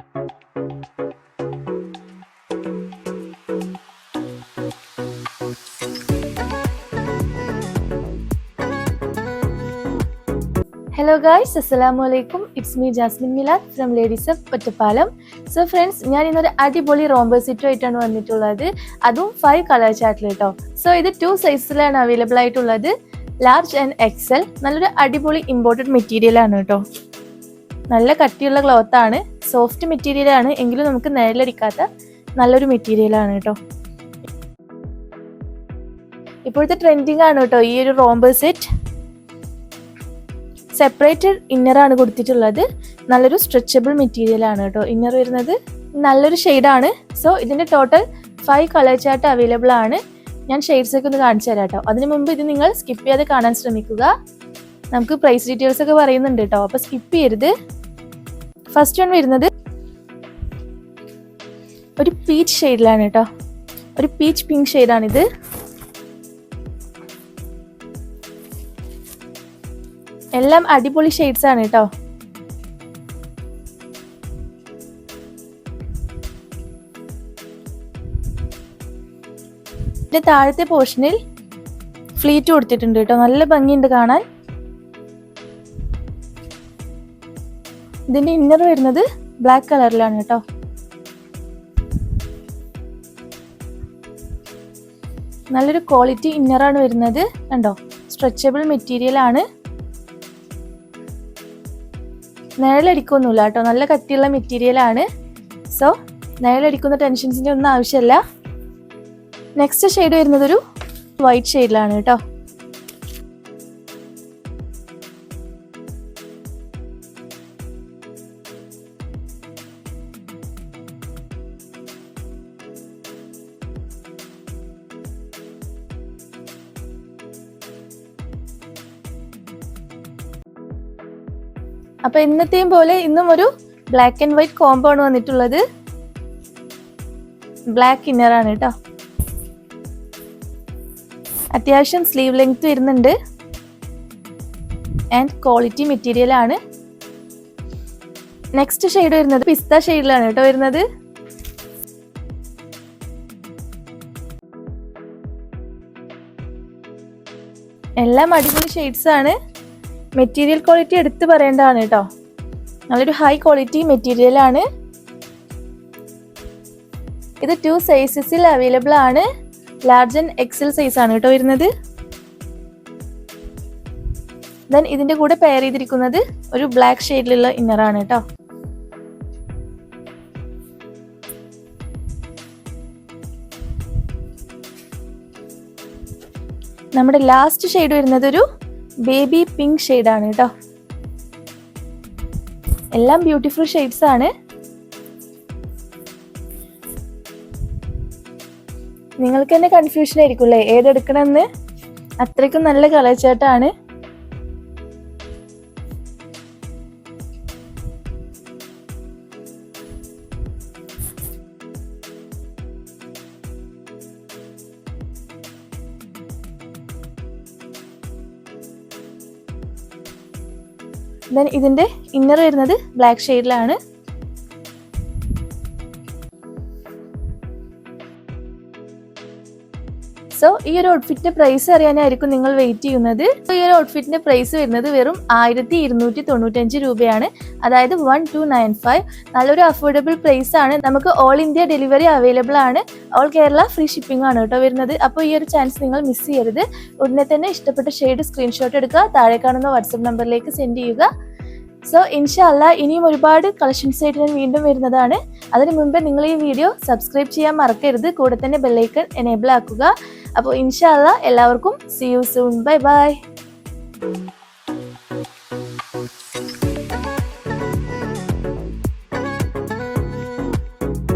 Hello guys അസ്സലാമു അലൈക്കും it's me Jasmin Milad from ladies of Ottapalam so friends ഞാൻ ഇന്നൊരു അടിപൊളി റോംബർ സിറ്റോ ആയിട്ടാണ് വന്നിട്ടുള്ളത്. അതും ഫൈവ് കളർ ചാർട്ടിൽ കേട്ടോ സോ ഇത് ടു സൈസിലാണ് അവൈലബിൾ ആയിട്ടുള്ളത്. ലാർജ് ആൻഡ് എക്സൽ നല്ലൊരു അടിപൊളി ഇമ്പോർട്ടഡ് മെറ്റീരിയൽ ആണ് കേട്ടോ നല്ല കട്ടിയുള്ള ക്ലോത്ത് ആണ്. സോഫ്റ്റ് മെറ്റീരിയൽ ആണ്. എങ്കിലും നമുക്ക് നിഴലടിക്കാത്ത നല്ലൊരു മെറ്റീരിയൽ ആണ് കേട്ടോ ഇപ്പോഴത്തെ ട്രെൻഡിങ് ആണ് കേട്ടോ ഈ ഒരു റോംബർ സെറ്റ് സെപ്പറേറ്റഡ് ആണ് കൊടുത്തിട്ടുള്ളത്. നല്ലൊരു സ്ട്രെച്ചബിൾ മെറ്റീരിയൽ ആണ് കേട്ടോ ഇന്നർ വരുന്നത് നല്ലൊരു ഷെയ്ഡാണ് സോ ഇതിന്റെ total five colour chart available ആണ്. ഞാൻ ഷെയ്ഡ്സ് ഒക്കെ ഒന്ന് കാണിച്ചു തരാം കേട്ടോ അതിന് മുമ്പ് ഇത് നിങ്ങൾ സ്കിപ്പ് ചെയ്യാതെ കാണാൻ ശ്രമിക്കുക. നമുക്ക് പ്രൈസ് ഡീറ്റെയിൽസ് ഒക്കെ പറയുന്നുണ്ട് കേട്ടോ അപ്പൊ സ്കിപ്പ് ചെയ്യരുത്. ഫസ്റ്റ് വൺ വരുന്നത് ഒരു പീച്ച് ഷെയ്ഡിലാണ് കേട്ടോ. ഒരു പീച്ച് പിങ്ക് ഷെയ്ഡാണിത് എല്ലാം അടിപൊളി ഷെയ്ഡ്സ് ആണ് കേട്ടോ. താഴത്തെ പോർഷനിൽ ഫ്ലീറ്റ് കൊടുത്തിട്ടുണ്ട് കേട്ടോ. നല്ല ഭംഗിയുണ്ട് കാണാൻ. ഇതിന്റെ ഇന്നർ വരുന്നത് ബ്ലാക്ക് കളറിലാണ് കേട്ടോ. നല്ലൊരു ക്വാളിറ്റി ഇന്നറാണ് വരുന്നത്. കണ്ടോ? സ്ട്രെച്ചബിൾ മെറ്റീരിയൽ ആണ്. നിഴലടിക്കൊന്നുമില്ല കേട്ടോ. നല്ല കട്ടിയുള്ള മെറ്റീരിയൽ ആണ്. സോ നിഴലടിക്കുന്ന ടെൻഷൻസിന്റെ ഒന്നും ആവശ്യമില്ല. നെക്സ്റ്റ് ഷെയ്ഡ് വരുന്നത് ഒരു വൈറ്റ് ഷെയ്ഡിലാണ് കേട്ടോ. അപ്പൊ ഇന്നത്തെയും പോലെ ഇന്നും ഒരു ബ്ലാക്ക് ആൻഡ് വൈറ്റ് കോംബോ ആണ് വന്നിട്ടുള്ളത്. ബ്ലാക്ക് ഇന്നർ ആണ് കേട്ടോ അത്യാവശ്യം സ്ലീവ് ലെങ്ത് വരുന്നുണ്ട്. ആൻഡ് ക്വാളിറ്റി മെറ്റീരിയൽ ആണ്. നെക്സ്റ്റ് ഷെയ്ഡ് വരുന്നത് പിസ്ത ഷെയ്ഡിലാണ് കേട്ടോ വരുന്നത്. എല്ലാം അടിപൊളി ഷെയ്ഡ്സ് ആണ്. മെറ്റീരിയൽ ക്വാളിറ്റി എടുത്തു പറയേണ്ടതാണ് കേട്ടോ നല്ലൊരു ഹൈ ക്വാളിറ്റി മെറ്റീരിയൽ ആണ്. ഇത് ടു സൈസസിൽ അവൈലബിൾ ആണ്. ലാർജ് ആൻഡ് എക്സൽ സൈസ് ആണ് കേട്ടോ വരുന്നത്. ദെൻ ഇതിന്റെ കൂടെ പെയർ ചെയ്തിരിക്കുന്നത് ഒരു ബ്ലാക്ക് ഷെയ്ഡിലുള്ള ഇന്നർ ആണ് കേട്ടോ നമ്മുടെ ലാസ്റ്റ് ഷെയ്ഡ് വരുന്നത് ഒരു ബേബി പിങ്ക് ഷെയ്ഡാണ് കേട്ടോ. എല്ലാം ബ്യൂട്ടിഫുൾ ഷെയ്ഡ്സ് ആണ്. നിങ്ങൾക്ക് തന്നെ കൺഫ്യൂഷൻ ആയിരിക്കും അല്ലേ ഏതെടുക്കണമെന്ന്? അത്രയ്ക്കും നല്ല കളർ ചേട്ടാണ്. ദെൻ ഇതിന്റെ ഇന്നർ വരുന്നത് ബ്ലാക്ക് ഷെയ്ഡിലാണ് സോ ഈ ഒരു ഔട്ട്ഫിറ്റിന്റെ പ്രൈസ് അറിയാനായിരിക്കും നിങ്ങൾ വെയിറ്റ് ചെയ്യുന്നത്. ഈ ഒരു ഔട്ട്ഫിറ്റിന്റെ പ്രൈസ് വരുന്നത് വെറും ആയിരത്തി ഇരുന്നൂറ്റി തൊണ്ണൂറ്റഞ്ച് രൂപയാണ്. അതായത് വൺ ടു നയൻ ഫൈവ് നല്ലൊരു അഫോർഡബിൾ പ്രൈസ് ആണ്. നമുക്ക് ഓൾ ഇന്ത്യ ഡെലിവറി അവൈലബിൾ ആണ്. ഓൾ കേരള ഫ്രീ ഷിപ്പിംഗ് ആണ് കേട്ടോ വരുന്നത്. അപ്പോൾ ഈ ഒരു ചാൻസ് നിങ്ങൾ മിസ് ചെയ്യരുത്. ഉടനെ തന്നെ ഇഷ്ടപ്പെട്ട ഷെയ്ഡ് സ്ക്രീൻഷോട്ട് എടുക്കുക. താഴെ കാണുന്ന വാട്സപ്പ് നമ്പറിലേക്ക് സെൻഡ് ചെയ്യുക. സോ ഇൻഷല്ല ഇനിയും ഒരുപാട് കളക്ഷൻസ് ആയിട്ട് ഞാൻ വീണ്ടും വരുന്നതാണ്. അതിന് മുമ്പ് നിങ്ങൾ ഈ വീഡിയോ സബ്സ്ക്രൈബ് ചെയ്യാൻ മറക്കരുത്. കൂടെ തന്നെ ബെല്ലൈക്കൺ എനേബിൾ ആക്കുക. അപ്പോൾ ഇൻഷല്ല എല്ലാവർക്കും see you soon bye bye